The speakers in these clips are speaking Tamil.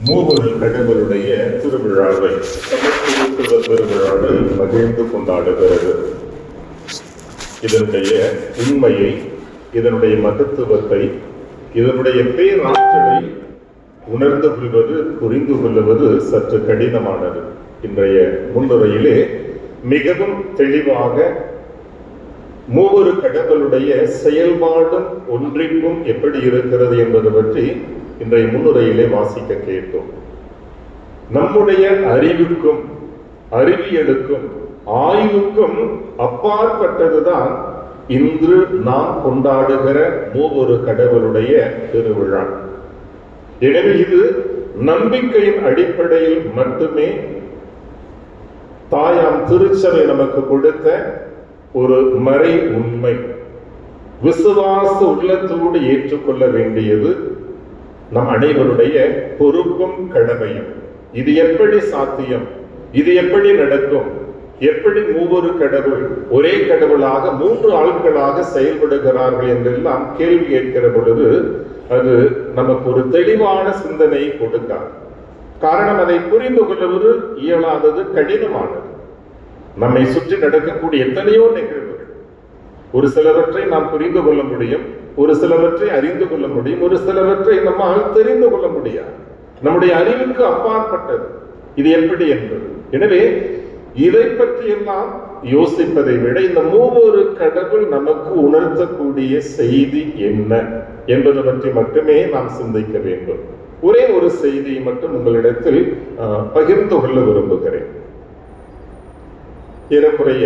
மூவரு கடவுளுடைய திருவிழாவை திருவிழாவை திருவிழாவில் மகிழ்ந்து கொண்டாடுகிறது இதனுடைய உண்மையை இதனுடைய மகத்துவத்தை இதனுடைய பேராற்றலை உணர்ந்து கொள்வது புரிந்து கொள்வது சற்று கடினமானது. இன்றைய முன்னுரையிலே மிகவும் தெளிவாக மூவரு கடவுளுடைய செயல்பாடும் ஒன்றிப்பும் எப்படி இருக்கிறது என்பது பற்றி இன்றைய முன்னுரையிலே வாசிக்க கேட்டோம். நம்முடைய அறிவுக்கும் அறிவியலுக்கும் ஆய்வுக்கும் அப்பாற்பட்டதுதான் இன்று நாம் கொண்டாடுகிற மூவொரு கடவுளுடைய திருவிழா. எனவே இது நம்பிக்கையின் அடிப்படையில் மட்டுமே தாயாம் திருச்சபை நமக்கு கொடுத்த ஒரு மறை உண்மை விசுவாச உள்ளத்தோடு ஏற்றுக்கொள்ள வேண்டியது நம் அனைவருடைய பொறுப்பும் கடமையும். இது எப்படி சாத்தியம்? இது எப்படி நடக்கும்? எப்படி மூவொரு கடவுள் ஒரே கடவுளாக மூன்று ஆட்களாக செயல்படுகிறார்கள் என்றெல்லாம் கேள்வி கேட்கிற பொழுது அது நமக்கு ஒரு தெளிவான சிந்தனையை கொடுக்காது. காரணம் அதை புரிந்து கொள்வது இயலாதது கடினமானது. நம்மை சுற்றி நடக்கக்கூடிய எத்தனையோ நிகழ்வுகள். ஒரு சிலவற்றை நாம் புரிந்து கொள்ள முடியும். ஒரு சிலவற்றை அறிந்து கொள்ள முடியும் ஒரு சிலவற்றை நம்மால் தெரிந்து கொள்ள முடியாது. நம்முடைய அறிவுக்கு அப்பாற்பட்டது. இது எப்படி என்பது? எனவே இதை பற்றியெல்லாம் யோசிப்பதை விட இந்த மூவொரு கடவுள் நமக்கு உணர்த்தக்கூடிய செய்தி என்ன என்பது பற்றி மட்டுமே நாம் சிந்திக்க வேண்டும். ஒரே ஒரு செய்தியை மட்டும் உங்களிடத்தில் அஹ், பகிர்ந்து கொள்ள விரும்புகிறேன். ஏறக்குறைய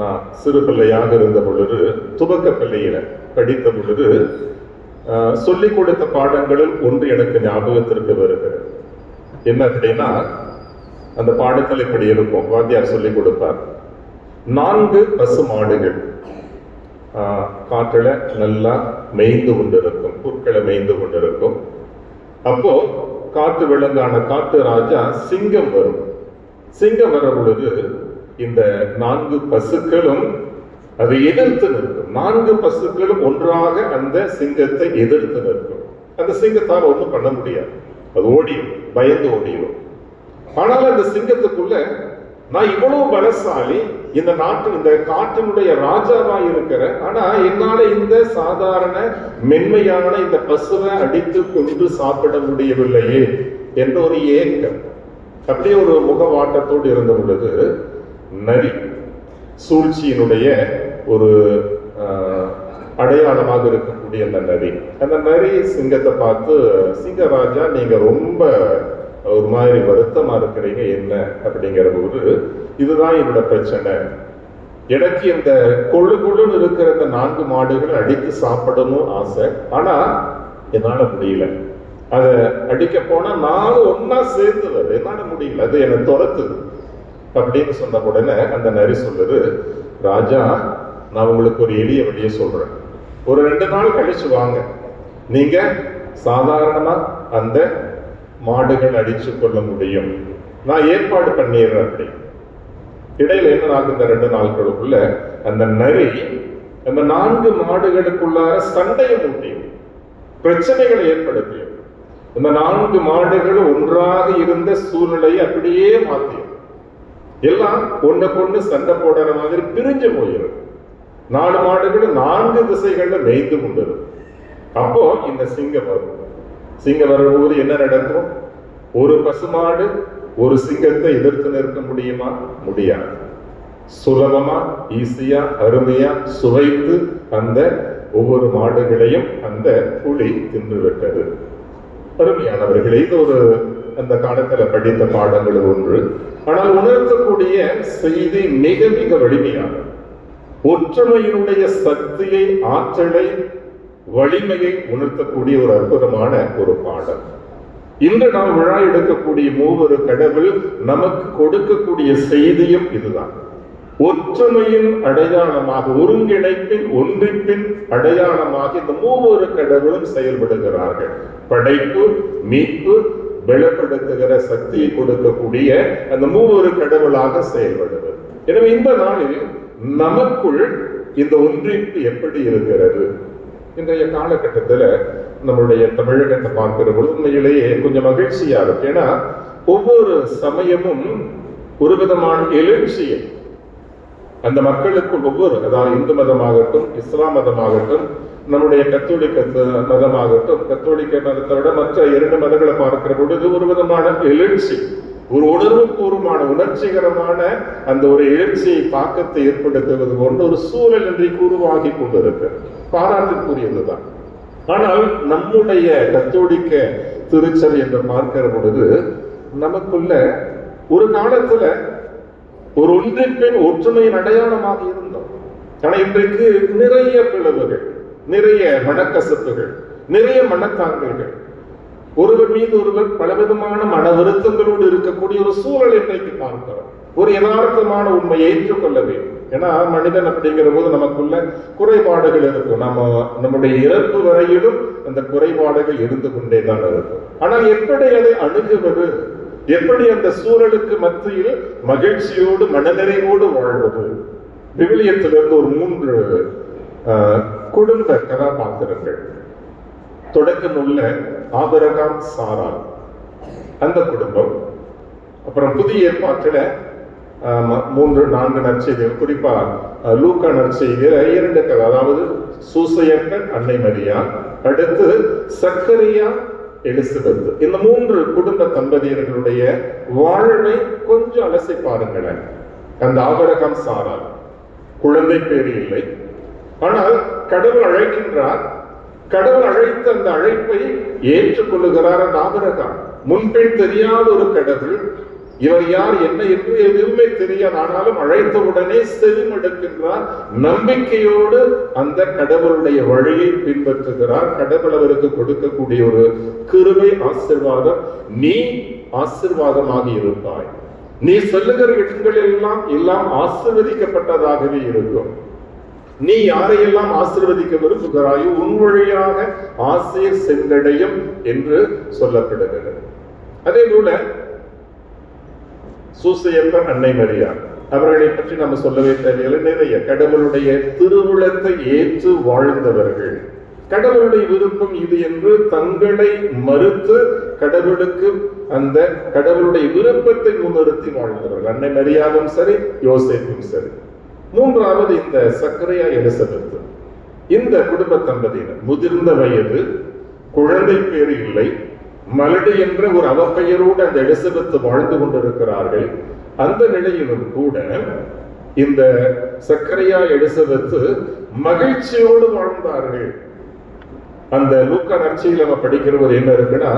நான் சிறு பிள்ளையாக இருந்த பொழுது துவக்க பள்ளியில படித்த பொழுது சொல்லிக் கொடுத்த பாடங்களில் ஒன்று எனக்கு ஞாபகத்திற்கு வருகிறது. என்ன அப்படின்னா அந்த பாடத்தில் இப்படி இருக்கும் வாத்தியார் சொல்லிக் கொடுப்பார். நான்கு பசு மாடுகள் காற்றில் நல்லா மேய்ந்து கொண்டிருக்கும் புற்களை மேய்ந்து கொண்டிருக்கும். அப்போ காட்டு விலங்கான காட்டு ராஜா சிங்கம் வரும். சிங்கம் வர பொழுது இந்த நான்கு பசுக்களும் அதை எதிர்த்து நிற்கும். நான்கு பசுக்களும் ஒன்றாக அந்த சிங்கத்தை எதிர்த்து நிற்கும். அந்த சிங்கத்தால் ஒன்றும் பண்ண முடியாது. அது ஓடிடும் பயந்து ஓடிடும். ஆனால் அந்த சிங்கத்துக்குள்ள நான் இவ்வளவு பலசாலி இந்த நாட்டு இந்த காட்டினுடைய ராஜாவா இருக்கிறேன். ஆனா என்னால இந்த சாதாரண மென்மையான இந்த பசுவை அடித்து கொண்டு சாப்பிட முடியவில்லையே என்ற ஒரு ஏக்கம். அப்படியே ஒரு முகவாட்டத்தோடு இருந்த பொழுது நரி சூழ்ச்சியினுடைய ஒரு அடையாளமாக இருக்கக்கூடிய அந்த நரி அந்த நரி சிங்கத்தை பார்த்து சிங்கராஜா நீங்க ரொம்ப ஒரு மாதிரி வருத்தமா இருக்கிறீங்க என்ன? அப்படிங்கிற போது இதுதான் என்னோட பிரச்சனை. எனக்கு இந்த கொழு கொழுன்னு இருக்கிற இந்த நான்கு மாடுகள் அடித்து சாப்பிடணும் ஆசை. ஆனா என்னால முடியல. அதை அடிக்க போனா நானும் ஒன்னா சேர்ந்து வருது என்னால முடியல. அது என்னை துரத்துது. அப்படின்னு சொன்ன உடனே அந்த நரி சொல்லுது ராஜா நான் உங்களுக்கு ஒரு எளிய வழியை சொல்றேன். ஒரு ரெண்டு நாள் கழிச்சு வாங்க. நீங்க சாதாரணமா அந்த மாடுகள் அடிச்சு கொள்ள முடியும். நான் ஏற்பாடு பண்ணிடுறேன் அப்படி. இடையில என்ன ஆகும் இந்த ரெண்டு நாட்களுக்குள்ள அந்த நரி அந்த நான்கு மாடுகளுக்குள்ளார சண்டையை மூட்டியும் பிரச்சனைகளை ஏற்படுத்தியும் இந்த நான்கு மாடுகள் ஒன்றாக இருந்த சூழ்நிலையை அப்படியே மாத்தியும் எல்லாம் ஒண்ணுக்கு பொண்ணு சண்டை போடுற மாதிரி பிரிஞ்சு போயிடும். நாலு மாடுகள் நான்கு திசைகள்ல மேய்ந்து கொண்டது. அப்போ இந்த சிங்கம் வரும். சிங்கம் வரும்போது என்ன நடக்கும்? ஒரு பசுமாடு ஒரு சிங்கத்தை எதிர்த்து நிற்க முடியுமா? முடியாது. சுலபமா ஈஸியா அருமையா சுவைத்து அந்த ஒவ்வொரு மாடுகளையும் அந்த புலி தின்று விட்டது. அருமையானவர்களே இது ஒரு அந்த காலத்துல படித்த பாடங்கள் ஒன்று. ஆனால் உணர்த்தக்கூடிய செய்தி மிக மிக வலிமையானது ஒற்றுமையினுடைய சக்தியை ஆற்றலை வலிமையை உணர்த்தக்கூடிய ஒரு அற்புதமான ஒரு பாடல். இன்று நாம் விழா எடுக்கக்கூடிய மூவரு கடவுள் நமக்கு கொடுக்கக்கூடிய செய்தியும் இதுதான். ஒற்றுமையின் அடையாளமாக ஒருங்கிணைப்பின் ஒன்றிப்பின் அடையாளமாக இந்த மூவொரு கடவுளும் செயல்படுகிறார்கள். படைப்பு மீட்பு வெளிப்படுத்துகிற சக்தியை கொடுக்கக்கூடிய அந்த மூவொரு கடவுளாக செயல்படுவது. எனவே இந்த நாளில் நமக்குள் இந்த ஒன்றிப்பு எப்படி இருக்கிறது? இன்றைய காலகட்டத்தில் நம்மளுடைய தமிழகத்தை பார்க்கிற பொழுது உண்மையிலேயே கொஞ்சம் மகிழ்ச்சியா இருக்கு. ஏன்னா ஒவ்வொரு சமயமும் ஒரு விதமான எழுச்சியை அந்த மக்களுக்குள் ஒவ்வொரு அதாவது இந்து மதமாகட்டும் இஸ்லாம் மதமாகட்டும் நம்முடைய கத்தோலிக்க மதமாகட்டும் கத்தோலிக்க மதத்தை விட மற்ற இரண்டு மதங்களை பார்க்கிற பொழுது ஒரு விதமான எழுச்சி ஒரு உணர்வு பூர்வமான உணர்ச்சிகரமான அந்த ஒரு எழுச்சியை தாக்கத்தை ஏற்படுத்துவது போன்ற ஒரு சூழல் இன்றைக்கு உருவாகி கொண்டிருக்கு. பாராட்டுக்குரியதுதான். ஆனால் நம்முடைய கத்தோலிக்க திருச்சபை என்று பார்க்கிற பொழுது நமக்குள்ள ஒரு காலத்துல ஒரு ஒன்றிப்பின் ஒற்றுமையின் அடையாளமாக இருந்தோம். ஆனா இன்றைக்கு நிறைய பிளவுகள். நிறைய மனக்கசப்புகள் நிறைய மனத்தாங்கல்கள். ஒருவர் மீது ஒருவர் பலவிதமான மன வருத்தங்களோடு இருக்கக்கூடிய ஒரு சூழல் இன்றைக்கு பார்க்கிறோம். ஒரு யதார்த்தமான உண்மையை ஏற்றுக்கொள்ள வேண்டும். ஏன்னா மனிதன் அப்படிங்கிற போது நமக்குள்ள குறைபாடுகள் இருக்கும். நம்ம நம்முடைய இறப்பு வரையிலும் அந்த குறைபாடுகள் இருந்து கொண்டே தான் இருக்கும். ஆனால் எப்படி அதை அணுகுவது? எப்படி அந்த சூழலுக்கு மத்தியில் மகிழ்ச்சியோடு மனநிறைவோடு வாழ்வது? விவிலியத்திலிருந்து ஒரு மூன்று ஆஹ், குடும்ப கதாபாத்திரங்கள். தொடக்கம் உள்ள ஆபரகாம் சாரா. அந்த குடும்பம். அப்புறம் புதிய ஏற்பாட்டில் மூன்று நான்கு நற்செய்திகள். குறிப்பா லூக்கா நற்செய்தியில் இரண்டு கதை. அதாவது சூசையக்கன் அன்னை மரியா. அடுத்து சக்கரியா எலிசபெத். இந்த மூன்று குடும்ப தம்பதியர்களுடைய வாழ்வை கொஞ்சம் அலசி பாருங்களேன். அந்த ஆபரகம் சாரால் குழந்தை பேர் இல்லை. ஆனால் கடவுள் அழைக்கின்றார். கடவுள் அழைத்த அந்த அழைப்பை ஏற்றுக்கொள்ளுகிறார் அந்த ஆபரகாம் முன்பின் தெரியாத ஒரு கடவுள் இவர் யார் என்ன என்று எதுவுமே தெரியாது. ஆனாலும் அழைத்தவுடனே செவிமடுக்கின்றார். நம்பிக்கையோடு அந்த கடவுளுடைய வழியை பின்பற்றுகிறார். கடவுள் அவருக்கு கொடுக்கக்கூடிய ஒரு கிருபை ஆசிர்வாதம். நீ ஆசிர்வாதமாக இருப்பாய். நீ சொல்லுகிற இடங்கள் எல்லாம் எல்லாம் ஆசிர்வதிக்கப்பட்டதாகவே இருக்கும். நீ யாரையெல்லாம் ஆசிர்வதிக்க விரும்புகிறாயோ உன் வழியாக ஆசீர் சென்றடையும் என்று சொல்லப்படுகிறது. அதே போல சூசையப்பன் அன்னை மரியா அவர்களை பற்றி நம்ம சொல்லவே தேவையில்லை. நிறைய கடவுளுடைய திருவுளத்தை ஏற்று வாழ்ந்தவர்கள். கடவுளுடைய விருப்பம் இது என்று தங்களை மறுத்து கடவுளுக்கு அந்த கடவுளுடைய விருப்பத்தை முன்னிறுத்தி வாழ்ந்தவர்கள். அன்னை மரியாதும் சரி யோசிப்பும் சரி. மூன்றாவது இந்த சக்கரையா எலிசபெத் இந்த குடும்ப தம்பதியினர் முதிர்ந்த வயது குழந்தை பேர் இல்லை மலடு என்ற ஒரு அவப்பெயரோடு அந்த எலிசபெத் வாழ்ந்து கொண்டிருக்கிறார்கள். அந்த நிலையிலும் கூட இந்த சக்கரையா எலிசபெத் மகிழ்ச்சியோடு வாழ்ந்தார்கள். அந்த லூக்க நர்ச்சியில் நம்ம படிக்கிறவர் என்ன இருக்குன்னா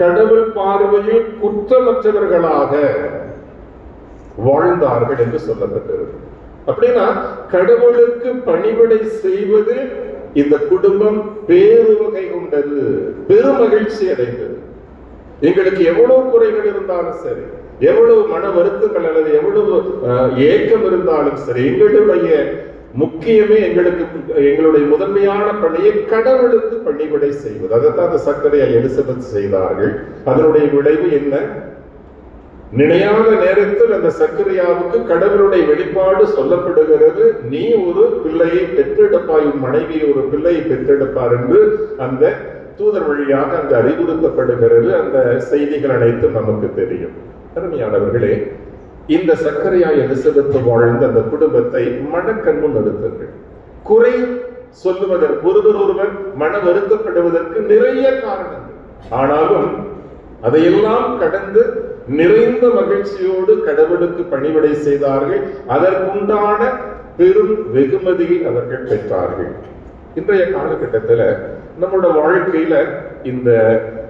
கடவுள் பார்வையில் குற்றமற்றவர்களாக வாழ்ந்தார்கள் என்று சொல்லப்பட்டிருக்கு அப்படின்னா கடவுளுக்கு பணிவிடை செய்வது இந்த குடும்பம் பேருவகை கொண்டது பெருமகிழ்ச்சி அடைந்தது. எங்களுக்கு எவ்வளவு குறைகள் இருந்தாலும் சரி எவ்வளவு மன வருத்தங்கள் அல்லது எவ்வளவு அஹ், ஏக்கம் இருந்தாலும் சரி எங்களுடைய முக்கியமே எங்களுக்கு எங்களுடைய முதன்மையான பணியை கடவுளுக்கு பணிவிடை செய்வது. அதைத்தான் அந்த சர்க்கரையை எலிசபெத் செய்தார்கள். அதனுடைய விளைவு என்ன? நினையாத நேரத்தில் அந்த சக்கரையாவுக்கு கடவுளுடைய வெளிப்பாடு சொல்லப்படுகிறது. நீ ஒரு பிள்ளையை பெற்றெடுப்பாய் உன் மனைவி ஒரு பிள்ளையை பெற்றெடுப்பார் என்று அந்த தூதர் வழியாக அந்த அறிவுறுத்தப்படுகிறது. அந்த செய்திகள் அனைத்தும் நமக்கு தெரியும். அருமையானவர்களே இந்த சக்கரையா எலிசபெத்து வாழ்ந்த அந்த குடும்பத்தை மனக்கண்மு நிறுத்துங்கள் குறை சொல்லுவதற்கு ஒருவர் ஒருவர் மன வருத்தப்படுவதற்கு நிறைய காரணங்கள். ஆனாலும் அதையெல்லாம் கடந்து நிறைந்த மகிழ்ச்சியோடு கடவுளுக்கு பணிவிடை செய்தார்கள். அதற்குண்டான பெரும் வெகுமதியை அவர்கள் பெற்றார்கள். இன்றைய காலகட்டத்துல நம்மளோட வாழ்க்கையில இந்த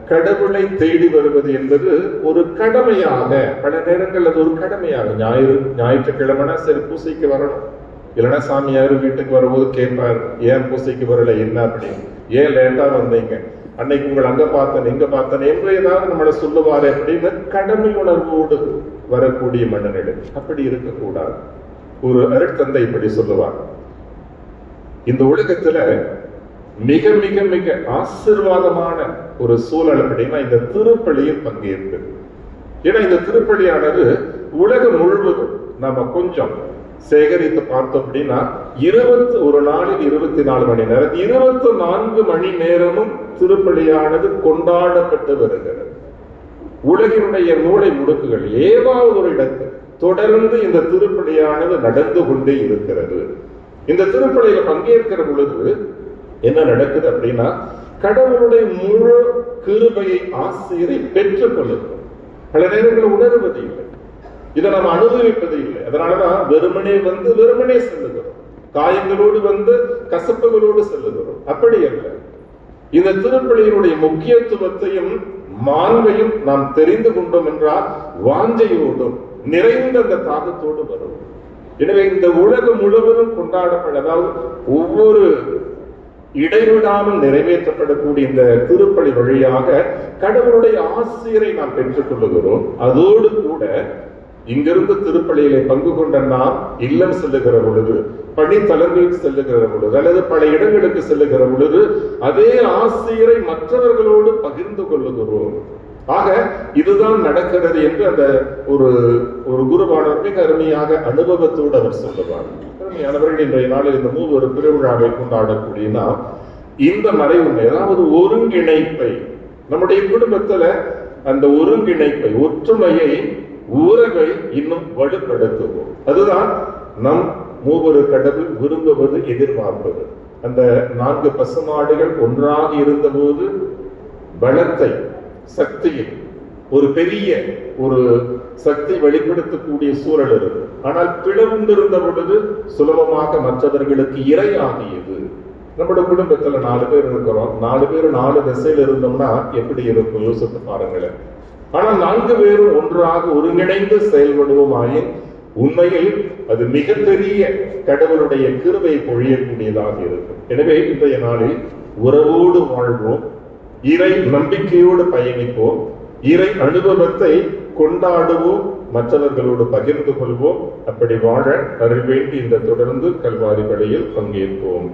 கடவுளை தேடி வருவது என்பது ஒரு கடமையாக பல நேரங்கள் அது ஒரு கடமையாக. ஞாயிறு ஞாயிற்றுக்கிழமைனா சரி பூசைக்கு வரணும். இல்லைன்னா சாமியார் வீட்டுக்கு வரும்போது கேட்பார் ஏன் பூசைக்கு வரல? என்ன அப்படின்னு? ஏன் லேட்டா வந்தீங்க? அன்னைக்கு உங்களை அங்க பார்த்தேன் இங்க பார்த்தேன் என்று ஏதாவது நம்மளை சொல்லுவாரு அப்படின்னு கடமை உணர்வோடு வரக்கூடிய மனநிலை அப்படி இருக்கக்கூடாது. ஒரு அருட்தந்தை இப்படி சொல்லுவார். இந்த உலகத்துல மிக மிக மிக ஆசீர்வாதமான ஒரு சூழல் அப்படின்னா இந்த திருப்பலியில் பங்கேற்பு. ஏன்னா இந்த திருப்பலியானது உலகம் முழுவதும் நாம கொஞ்சம் சேகரித்து பார்த்தோம் அப்படின்னா இருபத்தி ஒரு நாளில் இருபத்தி நாலு மணி நேரம். இருபத்தி நான்கு மணி நேரமும் திருப்பலியானது கொண்டாடப்பட்டு வருகிறது. உலகினுடைய மூளை முடுக்குகள் ஏதாவது ஒரு இடத்தில் தொடர்ந்து இந்த திருப்பலியானது நடந்து கொண்டே இருக்கிறது. இந்த திருப்பலியில பங்கேற்கிற பொழுது என்ன நடக்குது அப்படின்னா கடவுளுடைய முழு கிருபையை ஆசிரியரை பெற்றுக் கொள்ளுகிறோம் பல நேரங்களில் உணர்வது இல்லை. இதை நம்ம அனுபவிப்பது இல்லை. அதனாலதான் வெறுமனே வந்து வெறுமனே செல்லுகிறோம். காயங்களோடு வந்து கசப்புகளோடு செல்லுகிறோம். அப்படி அல்ல. இந்த திருப்பலியினுடைய முக்கியத்துவத்தையும் மாண்பையும் நாம் தெரிந்து கொண்டோம் என்றால் வாஞ்சையோடும் நிறைந்த அந்த தாகத்தோடு வரும். எனவே இந்த உலகம் முழுவதும் கொண்டாடப்பட அதாவது ஒவ்வொரு இடைவிடாமல் நிறைவேற்றப்படக்கூடிய இந்த திருப்பலி வழியாக கடவுளுடைய ஆசிரியரை நாம் பெற்றுக் கொள்ளுகிறோம். அதோடு கூட இங்கிருந்து திருப்பள்ளியிலே பங்கு கொண்ட நாம் இல்லம் செல்லுகிற பொழுது பணித்தலங்களுக்கு செல்லுகிற பொழுது அல்லது பல இடங்களுக்கு செல்லுகிற பொழுது அதே ஆசிரியரை மற்றவர்களோடு பகிர்ந்து கொள்ளுகிறோம். ஆக இதுதான் நடக்கிறது என்று அந்த ஒரு ஒரு குருவானவர் மிக அருமையாக அனுபவத்தோடு அவர் சொல்லுவார். அருமையானவர்கள் இன்றைய நாளில் இந்த மூவர் திருவிழாவை கொண்டாடக்கூடிய நாம் இந்த மறை உண்மை அதாவது ஒருங்கிணைப்பை நம்முடைய குடும்பத்துல அந்த ஒருங்கிணைப்பை ஒற்றுமையை உறவை இன்னும் வலுப்படுத்துவோம் அதுதான் நம் மூவரு கடவுள் விரும்புவது எதிர்பார்ப்பது. அந்த நான்கு பசுமாடுகள் ஒன்றாக இருந்தபோது பலத்தை சக்தியை ஒரு பெரிய ஒரு சக்தி வெளிப்படுத்தக்கூடிய சூழல் இருக்கு ஆனால் பிளவுண்டிருந்த பொழுது சுலபமாக மற்றவர்களுக்கு இரையாகியது. நம்மளோட குடும்பத்துல நாலு பேர் இருக்கிறோம். நாலு பேர் நாலு திசையில் இருந்தோம்னா எப்படி இருக்கும்? யோசித்து பாருங்களேன். ஆனால் நான்கு பேரும் ஒன்றாக ஒருங்கிணைந்து செயல்படுவோமாயின் உண்மையில் அது மிகப்பெரிய கடவுளுடைய கிருபை பொழியக்கூடியதாக இருக்கும். எனவே இன்றைய நாளில் உறவோடு வாழ்வோம் இறை நம்பிக்கையோடு பயணிப்போம் இறை அனுபவத்தை கொண்டாடுவோம் மற்றவர்களோடு பகிர்ந்து கொள்வோம். அப்படி வாழ அருள் வேண்டி இந்த தொடர்ந்து கல்வாரி படையில் பங்கேற்போம்.